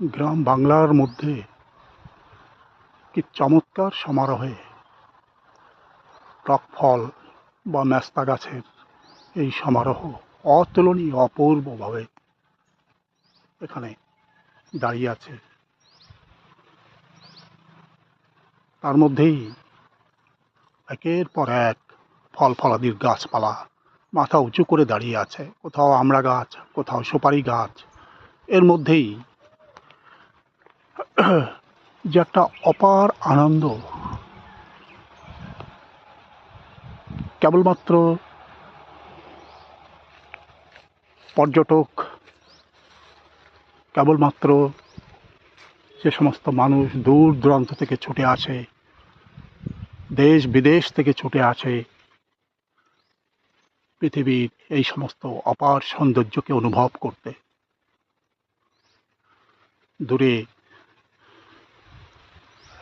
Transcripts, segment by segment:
গ্রাম বাংলার মধ্যে কি চমৎকার সমারোহে টক ফল বা মেস্তা গাছের এই সমারোহ অতুলনীয়, অপূর্বভাবে এখানে দাঁড়িয়ে আছে। তার মধ্যেই একের পর এক ফল ফলাদির গাছপালা মাথা উঁচু করে দাঁড়িয়ে আছে। কোথাও আমড়া গাছ, কোথাও সুপারি গাছ। এর মধ্যেই যে একটা অপার আনন্দ। কেবলমাত্র পর্যটক, কেবলমাত্র যে সমস্ত মানুষ দূর দূরান্ত থেকে ছুটে আসে, দেশ বিদেশ থেকে ছুটে আসে, পৃথিবীর এই সমস্ত অপার সৌন্দর্যকে অনুভব করতে। দূরে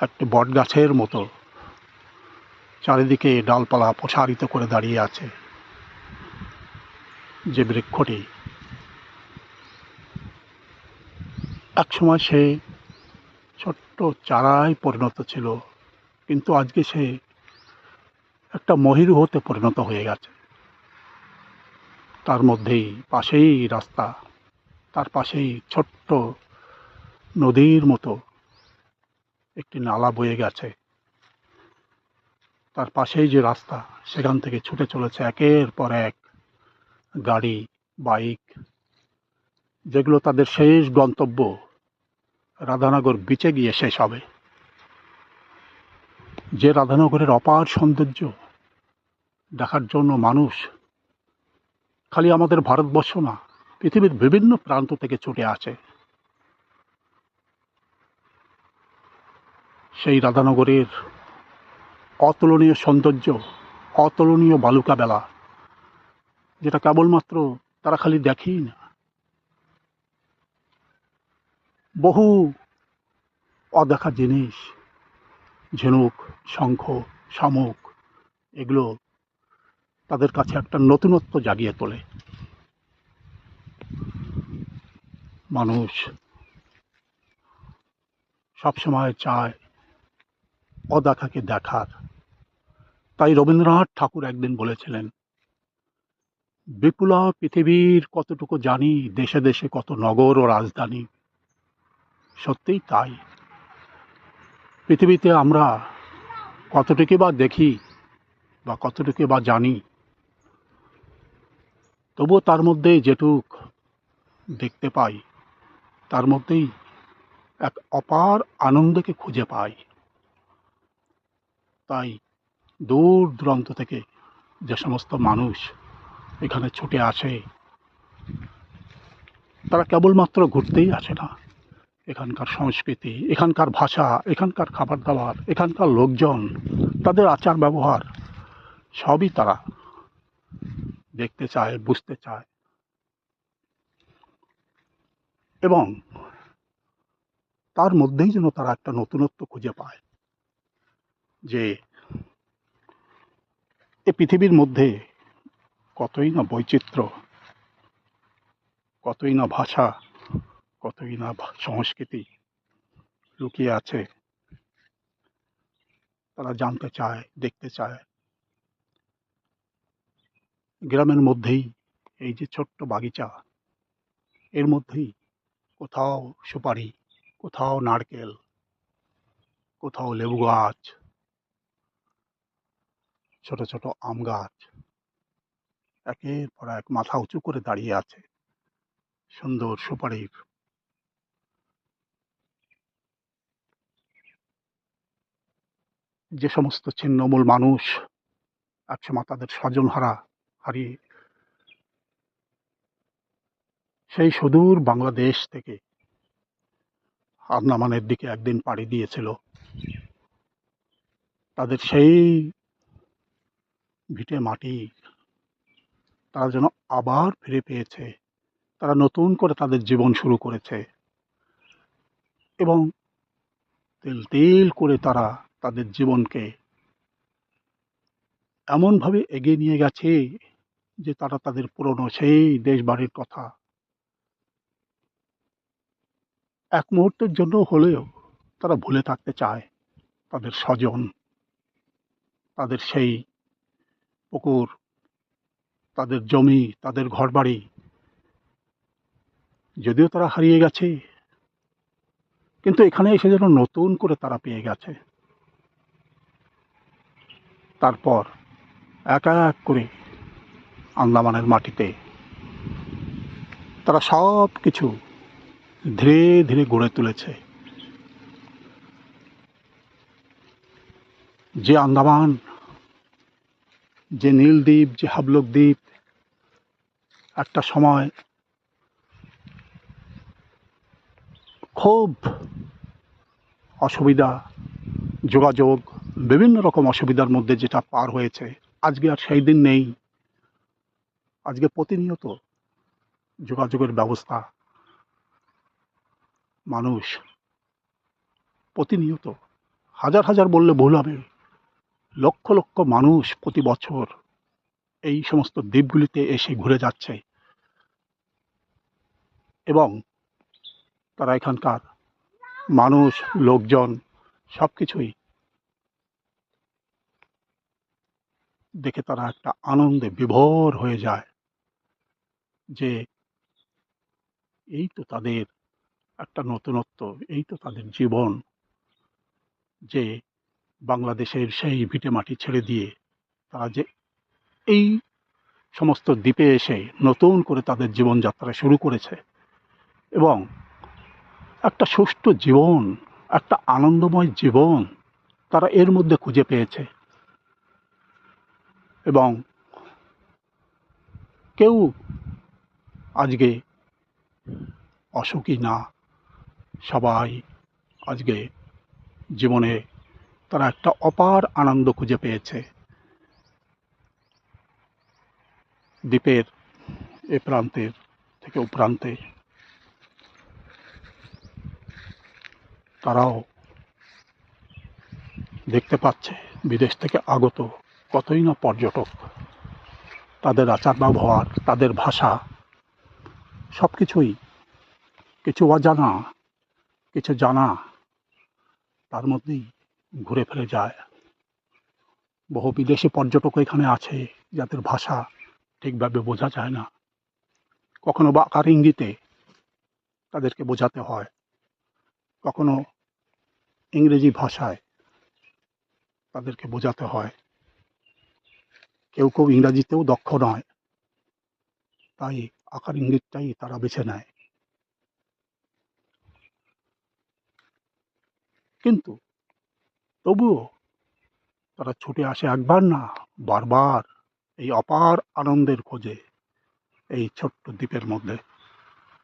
একটি বটগাছের মতো। চারিদিকে ডালপালা প্রসারিত করে দাঁড়িয়ে আছে যে বৃক্ষটি। একসময় সে ছোট্ট চারায় পরিণত ছিল, কিন্তু আজকে সে একটা মহিরু হতে পরিণত হয়ে গেছে। তার মধ্যেই পাশেই রাস্তা, তার পাশেই ছোট্ট নদীর মতো একটি নালা বয়ে গেছে। তার পাশেই যে রাস্তা, সেখান থেকে ছুটে চলেছে একের পর এক গাড়ি, বাইক, যেগুলো তাদের শেষ গন্তব্য। রাধানগর বিচে গিয়ে শেষ হবে। যে রাধানগরের অপার সৌন্দর্য দেখার জন্য মানুষ খালি আমাদের ভারতবর্ষ না, পৃথিবীর বিভিন্ন প্রান্ত থেকে ছুটে আসে। সেই রাধানগরের অতুলনীয় সৌন্দর্য, অতুলনীয় বালুকা বেলা, যেটা কেবলমাত্র তারা খালি দেখেই না। বহু অদেখা জিনিস, ঝিনুক, শঙ্খ, শামুক, এগুলো তাদের কাছে একটা নতুনত্ব জাগিয়ে তোলে। মানুষ সবসময় চায় অদেখাকে দেখার। তাই রবীন্দ্রনাথ ঠাকুর একদিন বলেছিলেন, বিপুলা পৃথিবীর কতটুকু জানি, দেশে দেশে কত নগর ও রাজধানী। সত্যিই তাই। পৃথিবীতে আমরা কতটুকু বা দেখি বা কতটুকু বা জানি, তবুও তার মধ্যে যেটুক দেখতে পাই, তার মধ্যেই এক অপার আনন্দকে খুঁজে পাই। তাই দূর দূরান্ত থেকে যে সমস্ত মানুষ এখানে ছুটে আসে, তারা কেবলমাত্র ঘুরতেই আসে না। এখানকার সংস্কৃতি, এখানকার ভাষা, এখানকার খাবার দাবার এখানকার লোকজন, তাদের আচার ব্যবহার সবই তারা দেখতে চায়, বুঝতে চায়। এবং তার মধ্যেই যেন তারা একটা নতুনত্ব খুঁজে পায়। যে এ পৃথিবীর মধ্যে কতই না বৈচিত্র্য, কতই না ভাষা, কতই না সংস্কৃতি লুকিয়ে আছে, তারা জানতে চায়, দেখতে চায়। গ্রামের মধ্যেই এই যে ছোট্ট বাগিচা, এর মধ্যেই কোথাও সুপারি, কোথাও নারকেল, কোথাও লেবু গাছ ছোট ছোট আম গাছ। একের পর এক মাথা উঁচু করে দাঁড়িয়ে আছে। সুন্দর সুপারির। যে সমস্ত ছিন্নমূল মানুষ একসময় তাদের স্বজন হারা হারিয়ে সেই সুদূর বাংলাদেশ থেকে আন্দামানের দিকে একদিন পাড়ি দিয়েছিল। তাদের সেই ভিটে মাটি তারা যেন আবার ফিরে পেয়েছে। তারা নতুন করে তাদের জীবন শুরু করেছে। এবং তেল তেল করে তারা তাদের জীবনকে এমনভাবে এগিয়ে নিয়ে গেছে যে তারা তাদের পুরনো সেই দেশ বাড়ির কথা এক মুহূর্তের জন্য হলেও তারা ভুলে থাকতে চায়। তাদের স্বজন, তাদের সেই পুকুর, তাদের জমি, তাদের ঘরবাড়ি। যদিও তারা হারিয়ে গেছে, কিন্তু এখানে এসে যেন নতুন করে তারা পেয়ে গেছে। তারপর এক এক করে আন্দামানের মাটিতে তারা সব কিছু ধীরে ধীরে গড়ে তুলেছে। যে আন্দামান যে নীলদ্বীপ যে হাবলক দ্বীপ একটা সময়। খুব অসুবিধা, যোগাযোগ, বিভিন্ন রকম অসুবিধার মধ্যে যেটা পার হয়েছে। আজকে আর সেই দিন নেই। আজকে প্রতিনিয়ত যোগাযোগের ব্যবস্থা। মানুষ প্রতিনিয়ত হাজার হাজার বললে ভুল হবে। লক্ষ লক্ষ মানুষ প্রতি বছর এই সমস্ত দ্বীপগুলিতে এসে ঘুরে যাচ্ছে। এবং তারা এখানকার মানুষ, লোকজন সব কিছুই দেখে তারা একটা আনন্দে বিভোর হয়ে যায় যে এই তো তাদের একটা নতুনত্ব, এই তো তাদের জীবন যে বাংলাদেশের সেই ভিটে মাটি ছেড়ে দিয়ে তারা যে এই সমস্ত দ্বীপে এসে নতুন করে তাদের জীবনযাত্রা শুরু করেছে এবং একটা সুষ্ঠু জীবন, একটা আনন্দময় জীবন তারা এর মধ্যে খুঁজে পেয়েছে। এবং কেউ আজকে অসুখী না, সবাই আজকে জীবনে তারা একটা অপার আনন্দ খুঁজে পেয়েছে। দ্বীপের এ প্রান্তের থেকে ও প্রান্তে তারাও দেখতে পাচ্ছে বিদেশ থেকে আগত কতই না পর্যটক। তাদের আচার ব্যবহার তাদের ভাষা সব কিছুই কিছু অজানা, কিছু জানা, তার মধ্যেই ঘুরে ফিরে যায়। বহু বিদেশি পর্যটক এখানে আছে, যাদের ভাষা ঠিকভাবে বোঝা যায় না। কখনো বা আকার ইঙ্গিতে তাদেরকে বোঝাতে হয়। কখনো ইংরেজি ভাষায় তাদেরকে বোঝাতে হয়। কেউ কেউ ইংরাজিতেও দক্ষ নয়, তাই আকার ইঙ্গিতটাই তারা বেছে নেয়। কিন্তু তবুও তারা ছুটে আসে একবার না, বারবার এই অপার আনন্দের খোঁজে, এই ছোট্ট দ্বীপের মধ্যে।